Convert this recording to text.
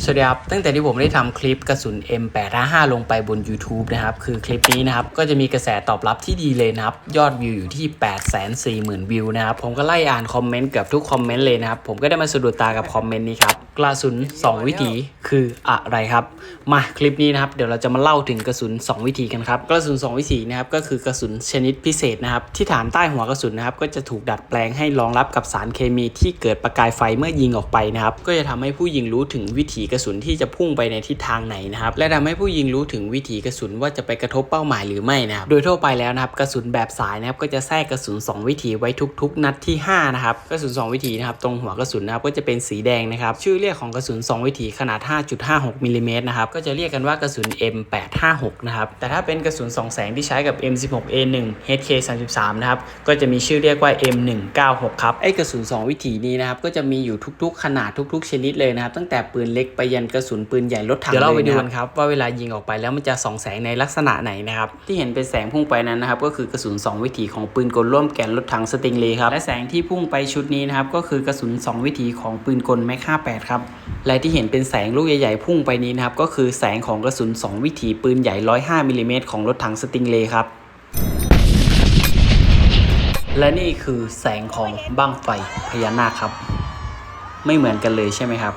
สวัสดีครับ ตั้งแต่ที่ผมได้ทำคลิปกระสุน M855 ลงไปบน YouTube นะครับ คือคลิปนี้นะครับ ก็จะมีกระแสตอบรับที่ดีเลยนะครับ ยอดวิวอยู่ที่ 840,000 วิวนะครับ ผมก็ไล่อ่านคอมเมนต์เกือบทุกคอมเมนต์เลยนะครับ ผมก็ได้มาสะดุดตากับคอมเมนต์นี้ครับ กระสุน 2 วิธีคืออะไรครับ มาคลิปนี้นะครับ เดี๋ยวเราจะมาเล่าถึงกระสุน 2 วิธีกันครับ กระสุน 2 วิธีนะครับก็คือกระสุนชนิดพิเศษนะครับ ที่ฐานใต้หัวกระสุนนะครับ ก็จะถูกดัดแปลงให้รองรับกับสารเคมีที่เกิดประกายไฟเมื่อยิงออกไปนะครับ ก็จะทำให้ผู้ยิงรู้ถึงวิถีกระสุนที่จะพุ่งไปในทิศทางไหนนะครับ และทำให้ผู้ยิงรู้ถึงวิถีกระสุนว่าจะไปกระทบเป้าหมายหรือไม่นะครับ โดยทั่วไปแล้วนะครับกระสุนแบบสายนะครับก็จะแทรกกระสุน 2 วิถีไว้ทุก ๆ นัดที่5นะครับกระสุน 2 วิถีนะครับตรงหัวกระสุนนะครับก็จะเป็นสีแดงนะครับชื่อเรียกของกระสุน 2 วิถีขนาด 5.56มิลลิเมตรนะครับ ก็จะเรียกกันว่ากระสุน M856 นะครับ แต่ถ้าเป็นกระสุน 2 แสงที่ใช้กับ M16A1 HK33 นะครับ ก็จะมีชื่อเรียกว่า M196 ครับ ไอ้กระสุน 2 วิถีนี้นะครับ ก็จะมีอยู่ทุกๆ ขนาดทุก ๆ ชนิดเลยนะครับ ตั้งแต่ปืนเล็กไปยันกระสุนปืนใหญ่รถถังเดี๋ยวเราไปดูกันครับว่าเวลายิงออกไปแล้วมันจะส่องแสงในลักษณะไหนนะครับ ที่เห็นเป็นแสงพุ่งไปนั้นนะครับ ก็คือกระสุน 2 วิถีของปืนกลร่วมแกนรถถังสติงเลย์ครับ และแสงที่พุ่งไปชุดนี้นะครับ ก็คือกระสุน 2 วิถีของปืนกลแม็ก58ครับและที่เห็นเป็นแสงลูกใหญ่ๆพุ่งไปนี้นะครับก็คือแสงของกระสุน 2 วิถีปืนใหญ่ 105มิลลิเมตรของรถถังสติงเลครับ และนี่คือแสงของบั้งไฟพญานาคครับ ไม่เหมือนกันเลยใช่ไหมครับ